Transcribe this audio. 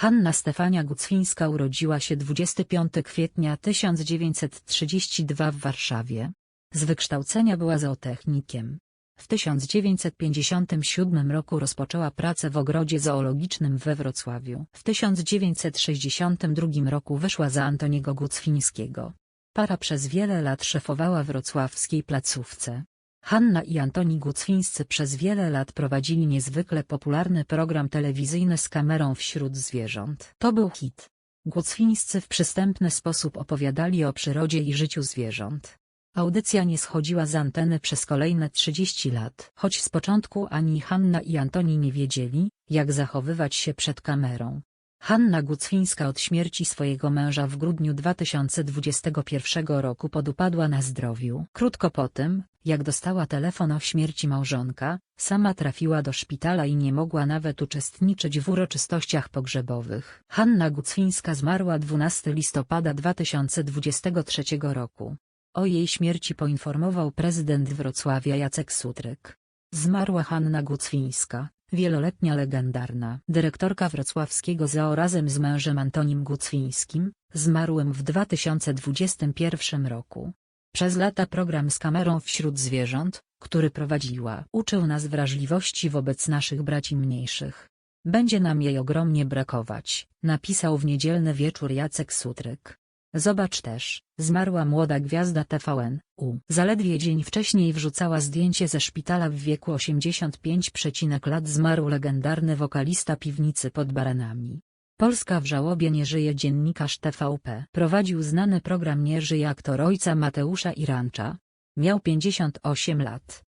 Hanna Stefania Gucwińska urodziła się 25 kwietnia 1932 w Warszawie. Z wykształcenia była zootechnikiem. W 1957 roku rozpoczęła pracę w ogrodzie zoologicznym we Wrocławiu. W 1962 roku wyszła za Antoniego Gucwińskiego. Para przez wiele lat szefowała wrocławskiej placówce. Hanna i Antoni Gucwińscy przez wiele lat prowadzili niezwykle popularny program telewizyjny z kamerą wśród zwierząt. To był hit. Gucwińscy w przystępny sposób opowiadali o przyrodzie i życiu zwierząt. Audycja nie schodziła z anteny przez kolejne 30 lat. Choć z początku ani Hanna i Antoni nie wiedzieli, jak zachowywać się przed kamerą. Hanna Gucwińska od śmierci swojego męża w grudniu 2021 roku podupadła na zdrowiu. Krótko po tym, jak dostała telefon o śmierci małżonka, sama trafiła do szpitala i nie mogła nawet uczestniczyć w uroczystościach pogrzebowych. Hanna Gucwińska zmarła 12 listopada 2023 roku. O jej śmierci poinformował prezydent Wrocławia Jacek Sutryk. Zmarła Hanna Gucwińska, wieloletnia legendarna dyrektorka wrocławskiego ZOO razem z mężem Antonim Gucwińskim, zmarłym w 2021 roku. Przez lata program z kamerą wśród zwierząt, który prowadziła, uczył nas wrażliwości wobec naszych braci mniejszych. Będzie nam jej ogromnie brakować, napisał w niedzielny wieczór Jacek Sutryk. Zobacz też, zmarła młoda gwiazda TVN, U. Zaledwie dzień wcześniej wrzucała zdjęcie ze szpitala w wieku 85 lat zmarł legendarny wokalista piwnicy pod Baranami. Polska w żałobie nie żyje dziennikarz TVP. Prowadził znany program Nie żyje aktor ojca Mateusza Irancza. Miał 58 lat.